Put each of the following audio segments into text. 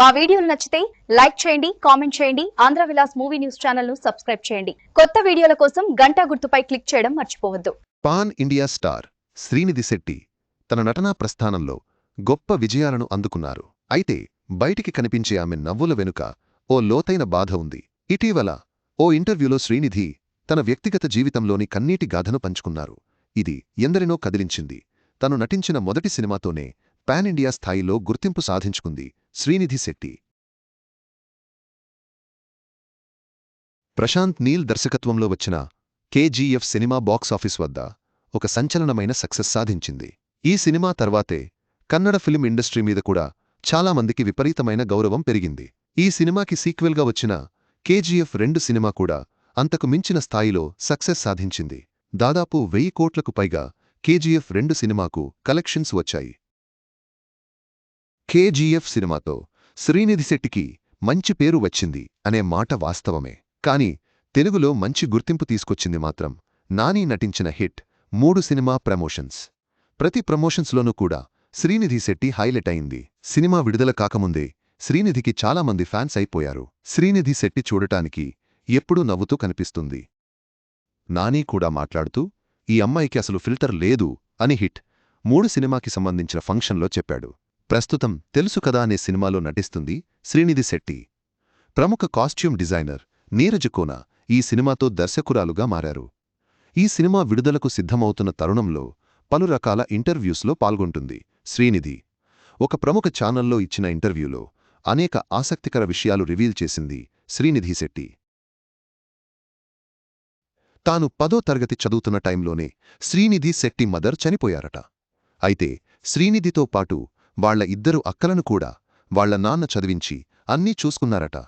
మా వీడియోలు నచ్చితే లైక్ చేయండి కామెంట్ చేయండి ఆంధ్ర విలాస్ మూవీ న్యూస్ ఛానల్ను సబ్స్క్రైబ్ చేయండి. కొత్త వీడియోల కోసం గంటా గుర్తుపై క్లిక్ చేయడం మర్చిపోవద్దు. Pan India star Srinidhi Shetty తన నటనా ప్రస్థానంలో గొప్ప విజయాలను అందుకున్నారు. అయితే బయటికి కనిపించే ఆమె నవ్వుల వెనుక ఓ లోతైన బాధ ఉంది. ఇటీవల ఓ ఇంటర్వ్యూలో శ్రీనిధి తన వ్యక్తిగత జీవితంలోని కన్నీటి గాథను పంచుకున్నారు. ఇది ఎందరినో కదిలించింది. తను నటించిన మొదటి సినిమాతోనే పాన్ ఇండియా స్థాయిలో గుర్తింపు సాధించుకుంది. శ్రీనిధి శెట్టి. ప్రశాంత్ నీల్ దర్శకత్వంలో వచ్చిన కేజీఎఫ్ సినిమా బాక్సాఫీస్ వద్ద ఒక సంచలనమైన సక్సెస్ సాధించింది. ఈ సినిమా తర్వాతే కన్నడ ఫిల్మ్ ఇండస్ట్రీ మీద కూడా చాలామందికి విపరీతమైన గౌరవం పెరిగింది. ఈ సినిమాకి సీక్వెల్గా వచ్చిన కేజీఎఫ్ రెండు సినిమా కూడా అంతకు మించిన స్థాయిలో సక్సెస్ సాధించింది. దాదాపు వెయ్యి కోట్లకు పైగా కేజీఎఫ్ రెండు సినిమాకు కలెక్షన్స్ వచ్చాయి. కేజీఎఫ్ సినిమాతో శ్రీనిధి శెట్టికి మంచి పేరు వచ్చింది అనే మాట వాస్తవమే. కాని తెలుగులో మంచి గుర్తింపు తీసుకొచ్చింది మాత్రం నాని నటించిన హిట్ మూడు సినిమా ప్రమోషన్స్. ప్రతి ప్రమోషన్స్లోనూ కూడా శ్రీనిధి శెట్టి హైలైట్ అయింది. సినిమా విడుదల కాకముందే శ్రీనిధికి చాలామంది ఫ్యాన్స్ అయిపోయారు. శ్రీనిధి శెట్టి చూడటానికి ఎప్పుడూ నవ్వుతూ కనిపిస్తుంది. నాని కూడా మాట్లాడుతూ ఈ అమ్మాయికి అసలు ఫిల్టర్ లేదు అని హిట్ మూడు సినిమాకి సంబంధించిన ఫంక్షన్లో చెప్పాడు. ప్రస్తుతం తెలుసు కదా అనే సినిమాలో నటిస్తుంది శ్రీనిధి శెట్టి. ప్రముఖ కాస్ట్యూమ్ డిజైనర్ నీరజ్ కోన ఈ సినిమాతో దర్శకురాలుగా మారారు. ఈ సినిమా విడుదలకు సిద్ధమవుతున్న తరుణంలో పలు రకాల ఇంటర్వ్యూస్లో పాల్గొంటుంది శ్రీనిధి. ఒక ప్రముఖ ఛానల్లో ఇచ్చిన ఇంటర్వ్యూలో అనేక ఆసక్తికర విషయాలు రివీల్ చేసింది శ్రీనిధి శెట్టి. తాను పదో తరగతి చదువుతున్న టైంలోనే శ్రీనిధి శెట్టి మదర్ చనిపోయారట. అయితే శ్రీనిధితో పాటు వాళ్ళ ఇద్దరు అక్కలను కూడా వాళ్ళ నాన్న చదివించి అన్నీ చూసుకున్నారట.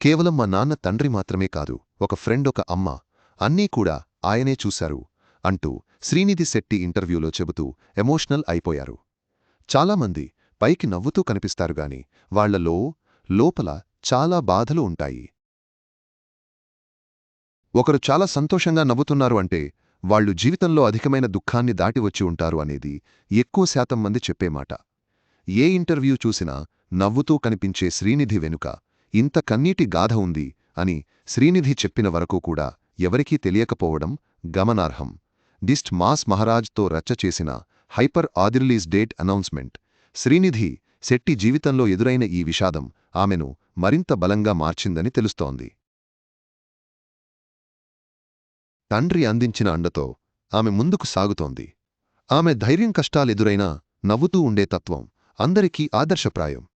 కేవలం మా నాన్న తండ్రి మాత్రమే కాదు ఒక ఫ్రెండ్ ఒక అమ్మ అన్నీ కూడా ఆయనే చూశారు అంటూ శ్రీనిధి శెట్టి ఇంటర్వ్యూలో చెబుతూ ఎమోషనల్ అయిపోయారు. చాలామంది పైకి నవ్వుతూ కనిపిస్తారుగాని వాళ్ళలో లోపల చాలా బాధలు ఉంటాయి. ఒకరు చాలా సంతోషంగా నవ్వుతున్నారు అంటే వాళ్ళు జీవితంలో అధికమైన దుఃఖాన్ని దాటి వచ్చి ఉంటారు అనేది ఎక్కువ శాతం మంది చెప్పేమాట ఏ ఇంటర్వ్యూ చూసినా నవ్వుతూ కనిపించే శ్రీనిధి వెనుక ఇంత కన్నీటి గాథ ఉంది అని శ్రీనిధి చెప్పిన వరకు కూడా ఎవరికీ తెలియకపోవడం గమనార్హం. డిస్ట్ మాస్ మహారాజ్తో రచ్చ చేసిన హైపర్ ఆదిరిలీజ్ డేట్ అనౌన్స్మెంట్. శ్రీనిధి శెట్టి జీవితంలో ఎదురైన ఈ విషాదం ఆమెను మరింత బలంగా మార్చిందని తెలుస్తోంది. తండ్రి అందించిన అండతో ఆమె ముందుకు సాగుతోంది. ఆమె ధైర్యం కష్టాలెదురైనా నవ్వుతూ ఉండే తత్వం అందరికీ ఆదర్శప్రాయం.